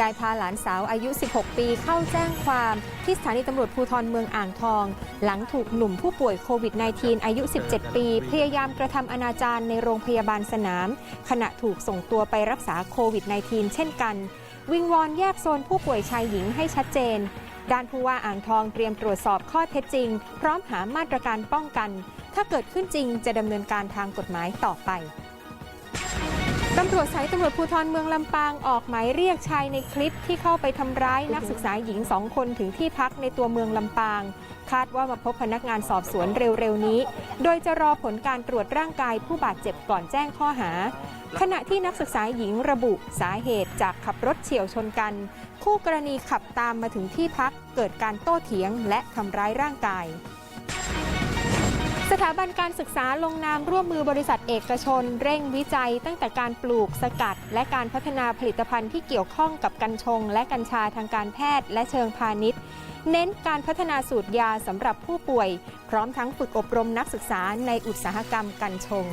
ยายพาหลานสาวอายุ 16 ปีเข้าแจ้งความที่สถานีตำรวจภูธรเมืองอ่างทอง หลังถูกหนุ่มผู้ป่วยโควิด -19 อายุ 17 ปี พยายามกระทำอนาจารในโรงพยาบาลสนาม ขณะถูกส่งตัวไปรักษาโควิด -19 เช่นกัน วิงวอนแยกโซนผู้ป่วยชายหญิงให้ชัดเจน ด้านผู้ว่าอ่างทองเตรียมตรวจสอบข้อเท็จจริง พร้อมหามาตรการป้องกัน ถ้าเกิดขึ้นจริงจะดำเนินการทางกฎหมายต่อไป ตำรวจสายตำรวจภูธรเมืองลำปางออกหมายเรียกชายในคลิปที่เข้าไปทำร้ายนักศึกษาหญิงสองคนถึงที่พักในตัวเมืองลำปาง คาดว่ามาพบพนักงานสอบสวนเร็วๆนี้ โดยจะรอผลการตรวจร่างกายผู้บาดเจ็บก่อนแจ้งข้อหา ขณะที่นักศึกษาหญิงระบุสาเหตุจากขับรถเฉียวชนกัน คู่กรณีขับตามมาถึงที่พักเกิดการโต้เถียงและทำร้ายร่างกาย สถาบันการศึกษาลงนามร่วมมือบริษัทเอกชน เร่งวิจัย ตั้งแต่การปลูกสกัด และการพัฒนาผลิตภัณฑ์ที่เกี่ยวข้องกับกัญชง และกัญชาทางการแพทย์ และเชิงพาณิชย์ เน้นการพัฒนาสูตรยาสำหรับผู้ป่วย พร้อมทั้งฝึกอบรมนักศึกษาในอุตสาหกรรมกัญชง